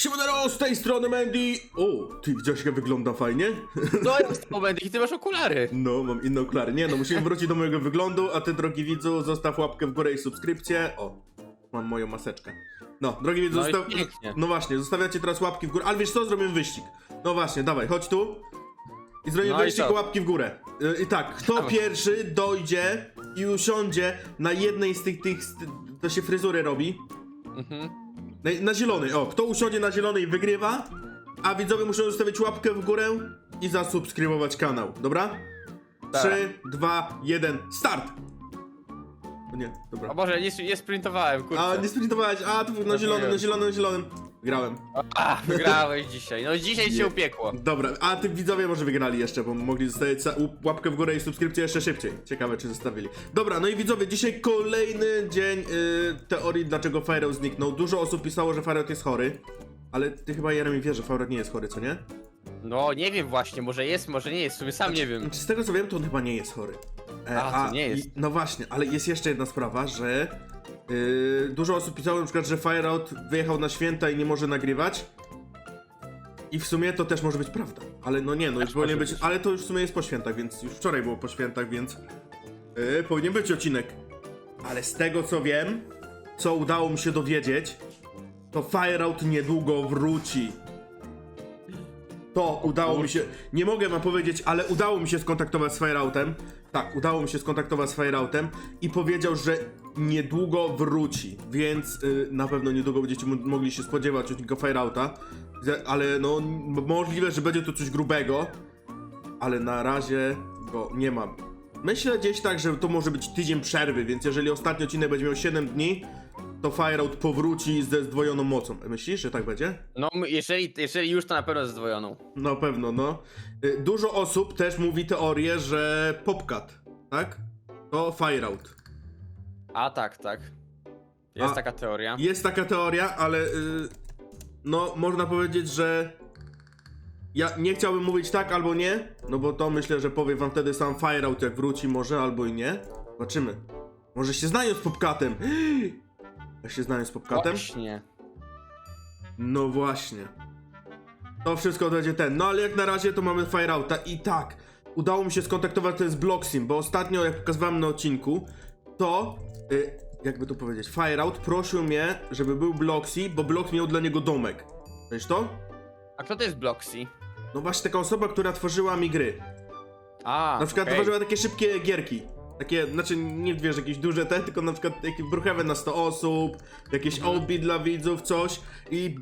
Siemano, z tej strony Mandy! O, ty widziałeś jak wygląda fajnie? No jest moment i ty masz okulary. No, mam inne okulary. Nie no, musimy wrócić do mojego wyglądu, a ty, drogi widzu, zostaw łapkę w górę i subskrypcję. O, mam moją maseczkę. No, drogi widzu, No. No właśnie, zostawiacie teraz łapki w górę. Ale wiesz co, zrobimy wyścig. No właśnie, dawaj, chodź tu. I zrobimy No wyścig łapki w górę. Y, I tak, kto pierwszy dojdzie i usiądzie na jednej z tych, tych, z ty- to się fryzury robi. Mhm. Na, na zielonej, o, kto usiądzie na zielonej wygrywa, a widzowie muszą zostawić łapkę w górę i zasubskrybować kanał, dobra? Tak. 3, 2, 1, start! O nie, dobra. O Boże, nie, nie sprintowałem, kurczę. A, nie sprintowałeś, a, tu na zielonym, na zielonym, na zielonym. Grałem. A, wygrałeś dzisiaj. No dzisiaj się upiekło. Dobra, a ty widzowie może wygrali jeszcze, bo mogli zostawić łapkę w górę i subskrypcję jeszcze szybciej. Ciekawe, czy zostawili. Dobra, no i widzowie, dzisiaj kolejny dzień y, teorii, dlaczego Fireout zniknął. Dużo osób pisało, że Fireout jest chory. Ale ty chyba, Jeremy, wiesz, że Fireout nie jest chory, co nie? No nie wiem właśnie, może jest, może nie jest, w sumie sam nie wiem. Z tego co wiem, to on chyba nie jest chory. E, A, to nie jest. I, no właśnie, ale jest jeszcze jedna sprawa, że yy, dużo osób pisało na przykład, że Fireout wyjechał na święta i nie może nagrywać. I w sumie to też może być prawda. Ale no nie, no już powinien być. ale to już w sumie jest po świętach, więc już wczoraj było po świętach, więc yy, powinien być odcinek. Ale z tego co wiem, co udało mi się dowiedzieć, to Fireout niedługo wróci. To udało mi się. Nie mogę wam powiedzieć, ale udało mi się skontaktować z Fireoutem. Tak, udało mi się skontaktować z Fireoutem i powiedział, że niedługo wróci, więc y, na pewno niedługo będziecie mo- mogli się spodziewać odcinka Fireouta. Ale no, możliwe, że będzie to coś grubego, ale na razie go nie mam. Myślę gdzieś tak, że to może być tydzień przerwy, więc jeżeli ostatni odcinek będzie miał 7 dni, to Fireout powróci ze zdwojoną mocą. Myślisz, że tak będzie? No jeżeli, jeżeli już to na pewno ze zdwojoną. Na pewno, no. Y, Dużo osób też mówi teorię, że Popcat, tak? To Fireout. A tak, tak. Jest A- taka teoria. Jest taka teoria, ale y, no można powiedzieć, że ja nie chciałbym mówić tak albo nie, no bo to myślę, że powie wam wtedy sam Fireout jak wróci może albo i nie. Zobaczymy. Może się znają z Popcatem. Ja się znają z Popcatem? Właśnie. No właśnie. To wszystko będzie ten. No ale jak na razie to mamy Fireouta i tak. Udało mi się skontaktować też z Bloxim, bo ostatnio jak pokazywałem na odcinku, to y, jakby to powiedzieć, Fireout prosił mnie, żeby był Bloxy, bo Blox miał dla niego domek. Wiesz to? A kto to jest Bloxy? No właśnie taka osoba, która tworzyła mi gry. A, Na przykład okej. tworzyła takie szybkie gierki. Takie, znaczy nie wiesz, jakieś duże te, tylko na przykład taki Brookhaven na 100 osób, jakieś Mhm. OB dla widzów, coś. I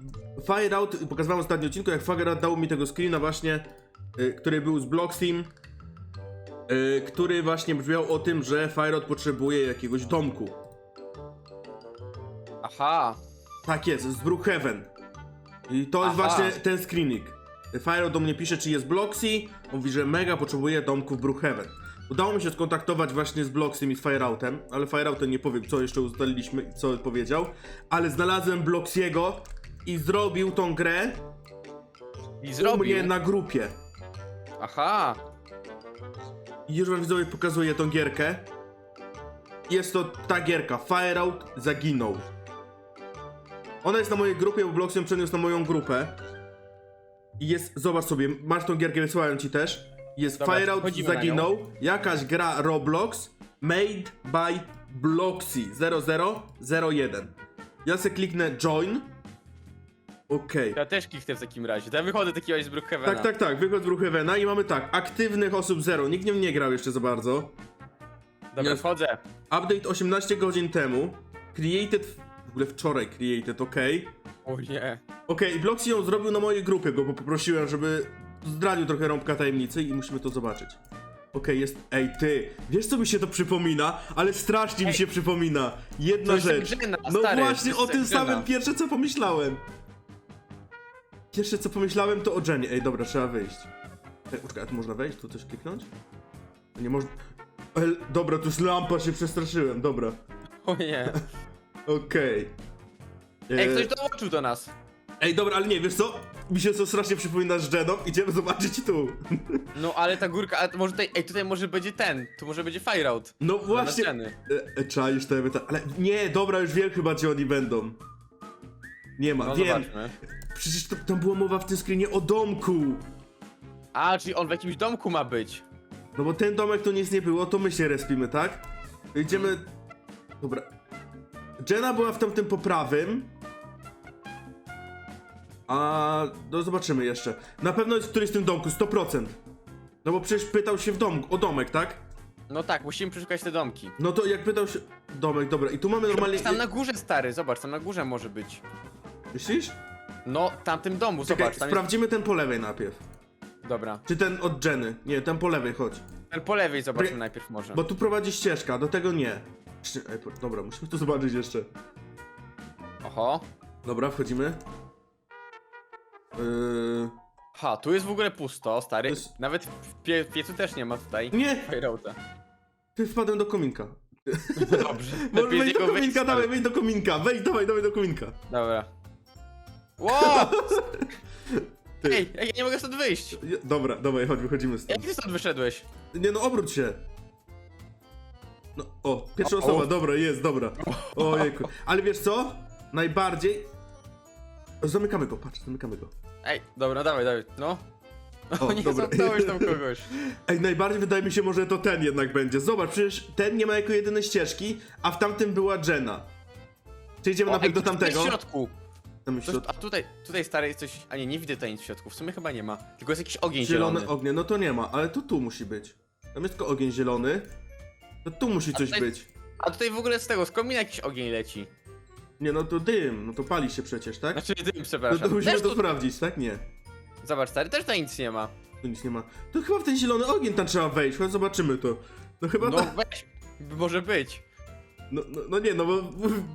Fireout, pokazywałem w ostatnim odcinku, jak Fireout dał mi tego screena właśnie, y, który był z Blocksteam, y, który właśnie brzmiał o tym, że Fireout potrzebuje jakiegoś domku. Aha. Tak jest, z Brookhaven. I to jest Aha. właśnie ten screenik. Fireout do mnie pisze, czy jest Bloxy. Mówi, że mega potrzebuje domku w Brookhaven. Udało mi się skontaktować właśnie z Bloxym i z Fireoutem, ale Fireoutem nie powiem, co jeszcze ustaliliśmy i co powiedział. Ale znalazłem Bloxiego i zrobił tą grę I u zrobił. mnie na grupie. Aha. Już wam widzowie pokazuję tą gierkę. Jest to ta gierka, Fireout zaginął. Ona jest na mojej grupie, bo Blox ją przeniósł na moją grupę. I jest, zobacz sobie, masz tą gierkę, wysłałem ci też. Jest Dobra, Fireout wchodzimy na zaginął, jakaś gra Roblox, made by Bloxy 0001. Ja se kliknę join. Okej. Ja też kliknę w takim razie. To ja wychodzę takiego z Brookhavena. Tak, tak, tak, wygląd Brookhavena i mamy tak, aktywnych osób 0, nikt nią nie grał jeszcze za bardzo. Dobra, wchodzę. Update 18 godzin temu. Created. W ogóle wczoraj created, ok. O nie. Ok, i Bloxy ją zrobił na mojej grupie, go poprosiłem, żeby zdradził trochę rąbka tajemnicy i musimy to zobaczyć. Ok, jest. Ej, ty, wiesz co mi się to przypomina? Ale strasznie mi Ej. się przypomina. Jedna To jest rzecz. Grzyna, No stary, właśnie, o tym Grzyna. samym pierwsze co pomyślałem. Pierwsze co pomyślałem to o Jenny. Ej, dobra, trzeba wyjść. Ej, poczekaj, a tu można wejść? Tu coś kliknąć? Nie można. Ej, dobra, tu jest lampa, się przestraszyłem, dobra. O nie. Okej. Ej, E, ktoś dołączył do nas. Ej, dobra, ale nie, wiesz co? Mi się to strasznie przypomina z Jeną, idziemy zobaczyć tu. No ale ta górka, a może tutaj, ej, tutaj może będzie ten, tu może będzie Fireout. No właśnie. Zobaczymy. E, e, czaisz to, ta... Ale nie, dobra, już wiem chyba gdzie oni będą. Nie ma, No wiem. zobaczmy. Przecież to, tam była mowa w tym screenie o domku. A, czyli on w jakimś domku ma być. No bo ten domek to nic nie było, to my się respimy, tak? Idziemy... Dobra. Jenna była w tamtym poprawym. A... No zobaczymy jeszcze. Na pewno jest w którymś z tym domku, 100%. No bo przecież pytał się w domku, o domek, tak? No tak, musimy przeszukać te domki. No to jak pytał się... Domek, dobra. I tu mamy normalnie... Jest tam na górze, stary, zobacz, tam na górze może być. Myślisz? No, w tamtym domu, Czekaj, zobacz, tam sprawdzimy ten po lewej najpierw. jest... Dobra. Czy ten od Jenny? Nie, ten po lewej, chodź. Ten po lewej zobaczmy najpierw może. Bo tu prowadzi ścieżka, do tego nie. Ej, po- dobra, musimy tu zobaczyć jeszcze. Oho. Dobra, wchodzimy. Yy... Ha, tu jest w ogóle pusto, stary. To jest- Nawet w pie piecu też nie ma tutaj. Nie! Fajrauta. Ty wpadłem do kominka. Dobrze. Lepiej wejdź do wyjść, kominka, stary. dawaj, wejdź do kominka. Wejdź, dawaj, dawaj do kominka. Dobra. Wow! Ty. Ej, ja nie mogę stąd wyjść. Je- Dobra, dawaj, chodź, wychodzimy stąd. Jak ty stąd wyszedłeś? Nie no, obróć się. No, o, pierwsza O, osoba, o. dobra, jest, dobra. Ojejku. Ale wiesz co? Najbardziej... Zamykamy go, patrz, zamykamy go. Ej, dobra, dawaj, dawaj, no. O, O, nie dobra. zamknąłeś tam kogoś. Ej, najbardziej wydaje mi się może to ten jednak będzie. Zobacz, przecież ten nie ma jako jedynej ścieżki, a w tamtym była Jenna. Czy idziemy O, najpierw do jest tamtego? w środku. Tam Coś, a tutaj, tutaj stary jest coś... A nie, nie widzę tutaj nic w środku, w sumie chyba nie ma. Tylko jest jakiś ogień Zielone zielony. ognie, no to nie ma, ale to tu musi być. Tam jest tylko ogień zielony. To tu musi coś tutaj- być. A tutaj w ogóle z tego, z komina jakiś ogień leci. Nie, no to dym, no to pali się przecież, tak? Znaczy, dym, No przepraszam. to musimy Też to tu... sprawdzić, tak? Nie. Zobacz, stary, też tutaj nic nie ma. Tu nic nie ma. To chyba w ten zielony ogień tam trzeba wejść, chodź zobaczymy to. No chyba No tak. weź, może być. No, no, no nie, no bo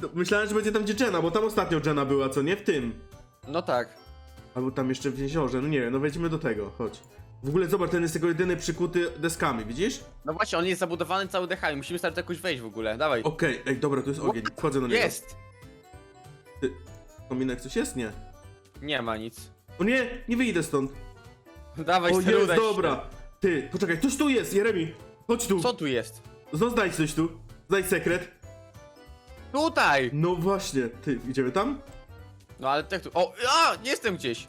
no, myślałem, że będzie tam gdzie Jenna, bo tam ostatnio Jenna była, co nie? W tym. No tak. Albo tam jeszcze w jeziorze, no nie wiem, no wejdziemy do tego, chodź. W ogóle zobacz, ten jest tylko jedyny przykuty deskami, widzisz? No właśnie, on jest zabudowany cały dechami, musimy stary jakoś wejść w ogóle, dawaj. Okej, ej, dobra, tu jest ogień, wchodzę do niego. Jest! Kominek coś jest? Nie. Nie ma nic. O nie, nie wyjdę stąd. Dawaj, O stary, jest, udaj się. dobra. Ty, poczekaj, coś tu jest, Jeremi. Chodź tu. Co tu jest? No znajdź coś tu. Znajdź sekret. Tutaj! No właśnie, ty, idziemy tam? No ale tak tu... O, a, jestem gdzieś!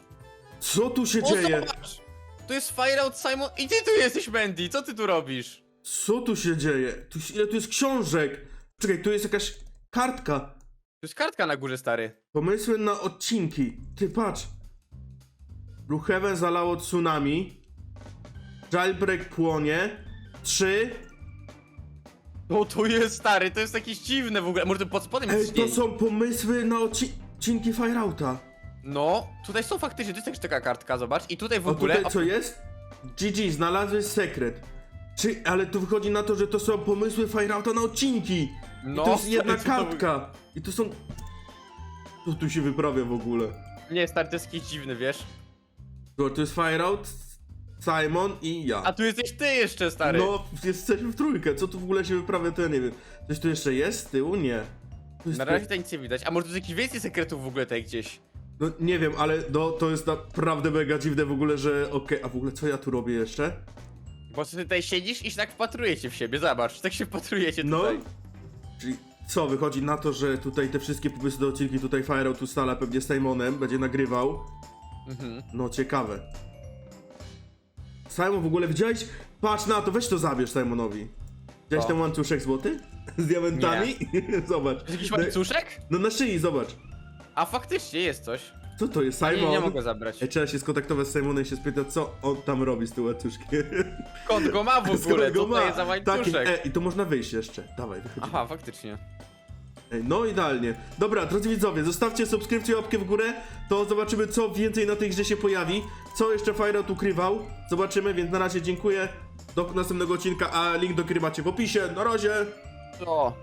Co tu się O, dzieje? zobacz! Tu jest Fire Out Simon i ty tu jesteś, Mandy! Co ty tu robisz? Co tu się dzieje? Tu, ile tu jest książek? Czekaj, tu jest jakaś kartka. Tu jest kartka na górze, stary. Pomysły na odcinki. Ty patrz. Brookhaven zalało tsunami. Jailbreak płonie. Trzy. No tu jest, stary, to jest jakieś dziwne w ogóle. Może to pod spodem Ej, jest to są pomysły na odci- odcinki Fireouta. No, tutaj są faktycznie, to jest też taka kartka, zobacz. I tutaj w A ogóle... tutaj co jest? GG, znalazłeś sekret. Czy, ale tu wychodzi na to, że to są pomysły Fireouta na odcinki. No, I to jest jedna stary, co to- kartka. I to są... Co tu się wyprawia w ogóle? Nie, stary, to jest jakiś dziwny, wiesz? To, to jest Fireout, Simon i ja. A tu jesteś ty jeszcze, stary. No, jesteśmy w trójkę. Co tu w ogóle się wyprawia, to ja nie wiem. Coś tu jeszcze jest z tyłu? Nie. Tu jest Na razie tutaj nic nie widać. A może tu jest jakiś więcej sekretów w ogóle tutaj gdzieś? No nie wiem, ale no, to jest naprawdę mega dziwne w ogóle, że okej, a w ogóle co ja tu robię jeszcze? Bo ty tutaj siedzisz i się tak wpatrujecie w siebie, zobacz, tak się wpatrujecie No, tutaj. czyli co, wychodzi na to, że tutaj te wszystkie pomysły do odcinki tutaj Fireout ustala pewnie z Simonem, będzie nagrywał. Mhm. No, ciekawe. Simon, w ogóle widziałeś? Patrz na to, weź to zabierz Simonowi. Widziałeś O. ten łańcuszek złoty? Z diamentami? zobacz. Jakiś No, łańcuszek? no na szyi, zobacz. A faktycznie jest coś. Co to jest, Simon? nie, nie mogę zabrać. Ej, trzeba się skontaktować z Simonem i się spytać, co on tam robi z tym łańcuszkiem. Skąd go ma w ogóle? Skąd Co to jest za łańcuszek? Taki, e, I tu można wyjść jeszcze. Dawaj, wychodzimy. Aha, faktycznie. No idealnie. Dobra, drodzy widzowie, zostawcie subskrypcję, łapkę w górę, to zobaczymy co więcej na tej grze się pojawi. Co jeszcze Fireout ukrywał. Zobaczymy, więc na razie dziękuję. Do następnego odcinka, a link do gry macie w opisie. Na razie! O,